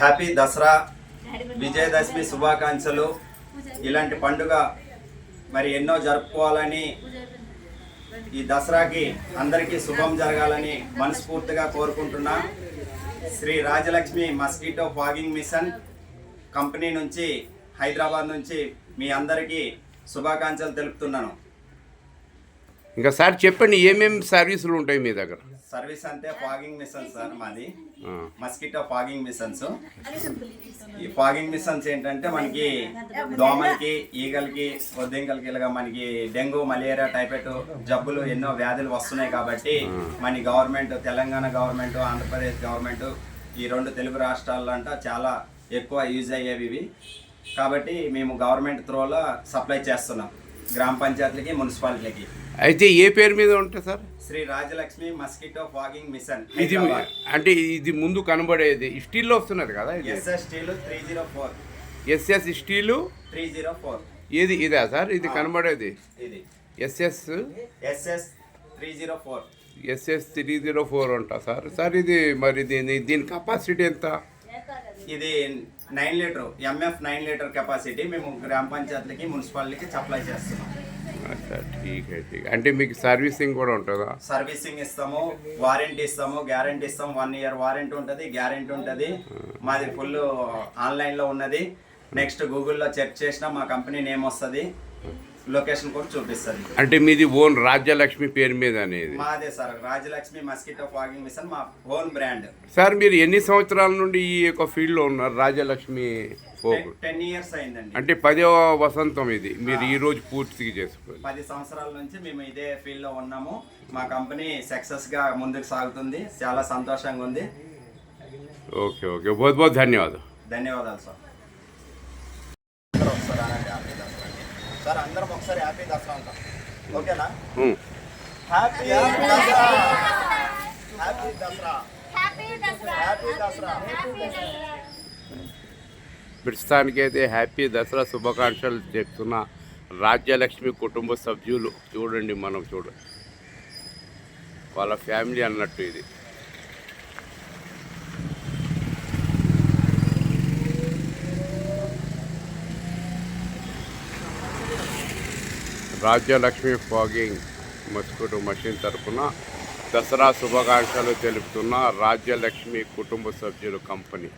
Happy Dasara Vijayadashami శుభాకాంక్షలు. ఇలాంటి పండుగ మరి ఎన్నో జరుపుకోవాలని ఈ దసరాకి అందరికీ శుభం జరగాలని మనస్ఫూర్తిగా కోరుకుంటున్నా. Shri Rajalakshmi mosquito fogging machine company నుంచి హైదరాబాద్ నుంచి మీ అందరికీ శుభాకాంక్షలు తెలుపుతున్నాను. ఇంకా సార్ చెప్పండి ఏమేమి సర్వీసులు ఉంటాయి మీ దగ్గర? సర్వీస్ అంటే ఫాగింగ్ మిషన్ సార్ మాది. Mosquito fogging machines. ఈ ఫాగింగ్ మిషన్స్ ఏంటంటే మనకి దోమలకి ఈగలకి వద్దింకలకి ఇలాగా మనకి డెంగ్యూ మలేరియా టైఫాయిడ్ జబ్బులు ఎన్నో వ్యాధులు వస్తున్నాయి కాబట్టి మన government Telangana government Andhra Pradesh government ఈ రెండు తెలుగు రాష్ట్రాల్లో అంట చాలా ఎక్కువ యూజ్ అయ్యేవి ఇవి. కాబట్టి మేము గవర్నమెంట్ త్రోలో సప్లై చేస్తున్నాం. గ్రామ పంచాయతీలకి మున్సిపాలిటీలకి. అయితే ఏ పేరు మీద ఉంటుంది sir? Shri Rajalakshmi mosquito fogging machine ఇది అంటే ఇది ముందు కనబడేది. స్టీల్లో వస్తున్నది కదా ఇది? SS steel three zero four. SS steel? Three zero four. ఏది ఇదా సార్? ఇది కనబడేది. ఇది. SS SS three zero four. SS three zero four అంట సార్. సార్ ఇది మరి దీని దీని కెపాసిటీ ఎంత? ఇది nine litre MF nine litre capacity మేము గ్రామ పంచాయతీలకి మున్సిపాలిటీకి సప్లై చేస్తున్నాం. అంటే మీకు సర్వీసింగ్ కూడా ఉంటుందా? సర్వీసింగ్ ఇస్తాము వారంటీ ఇస్తాము గ్యారంటీ ఇస్తాము. వన్ ఇయర్ వారంటీ ఉంటుంది గ్యారంటీ ఉంటుంది. మాది ఫుల్ ఆన్లైన్లో ఉన్నది. నెక్స్ట్ గూగుల్లో చెక్ చేసినా మా కంపెనీ నేమ్ వస్తుంది. లొకేషన్ కూడా చూపిస్తుంది అంటే మీది ఓన్ రాజ్యలక్ష్మి పేరు మీద అనేది. మాదే sir Rajalakshmi mosquito fogging machine మా ఓన్ బ్రాండ్. సార్ మీరు ఎన్ని సంవత్సరాల నుండి ఈ యొక్క ఫీల్డ్లో ఉన్నారు రాజ్యలక్ష్మి ఫోక్ టెన్ ఇయర్స్ అయిందండి. అంటే పదవ వసంతం ఇది మీరు ఈ రోజు పూర్తిగా చేసుకోవాలి. పది సంవత్సరాల నుంచి మేము ఇదే ఫీల్డ్లో ఉన్నాము. మా కంపెనీ సక్సెస్గా ముందుకు సాగుతుంది చాలా సంతోషంగా ఉంది. Okay okay. బహుత్ బహుత్ ధన్యవాదాలు. ధన్యవాదాలు సార్ అందరూ ఒకసారి అనండి హ్యాపీ దసరా అని. సార్ అందరం ఒకసారి హ్యాపీ దసరా అంటాం. ఓకేనా? Happy Dasara. Happy Dasara. Happy Dasara. ప్రస్తుతానికైతే హ్యాపీ దసరా శుభాకాంక్షలు చెప్తున్న రాజ్యలక్ష్మి కుటుంబ సభ్యులు చూడండి మనం చూడండి వాళ్ళ ఫ్యామిలీ అన్నట్టు ఇది. రాజ్యలక్ష్మి ఫాగింగ్ మస్కుటు మషిన్ తరఫున దసరా శుభాకాంక్షలు తెలుపుతున్న రాజ్యలక్ష్మి కుటుంబ సభ్యులు కంపెనీ.